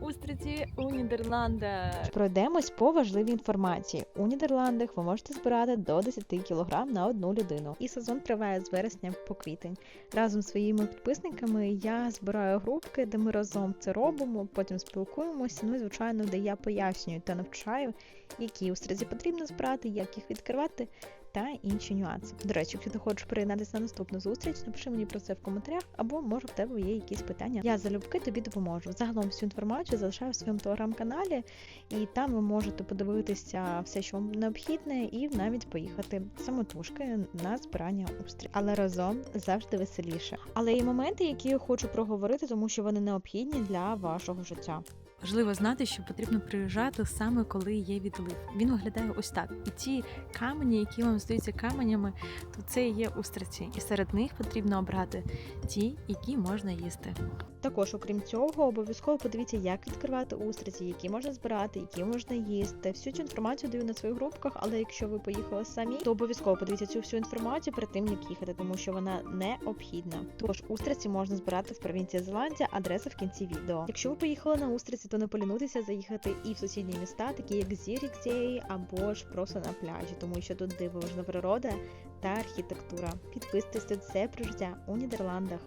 устриці у Нідерландах. Пройдемось по важливій інформації. У Нідерландах ви можете збирати до 10 кг на одну людину. І сезон триває з вересня по квітень. Разом з своїми підписниками я збираю групки, де ми разом це робимо, потім спілкуємося. Ну і звичайно, де я пояснюю та навчаю, які устриці потрібно збирати, як їх відкривати. Та інші нюанси. До речі, якщо ти хочеш приєднатися на наступну зустріч, напиши мені про це в коментарях, або може в тебе є якісь питання. Я залюбки тобі допоможу. Загалом всю інформацію залишаю в своєму телеграм-каналі, і там ви можете подивитися все, що вам необхідне, і навіть поїхати самотужки на збирання устрій. Але разом завжди веселіше. Але є моменти, які я хочу проговорити, тому що вони необхідні для вашого життя. Важливо знати, що потрібно приїжджати саме коли є відлив. Він виглядає ось так. І ті камені, які вам здаються каменями, то це і є устриці. І серед них потрібно обрати ті, які можна їсти. Також, окрім цього, обов'язково подивіться, як відкривати устриці, які можна збирати, які можна їсти. Всю цю інформацію даю на своїх групках, але якщо ви поїхали самі, то обов'язково подивіться цю всю інформацію перед тим, як їхати, тому що вона необхідна. Тож устриці можна збирати в провінції Зеландія, адреса в кінці відео. Якщо ви поїхали на устриці, то не полінуйтеся заїхати і в сусідні міста, такі як Зірікзей, або ж просто на пляжі, тому що тут дивовижна природа та архітектура. Підписуйтесь, тут все про у Нідерландах.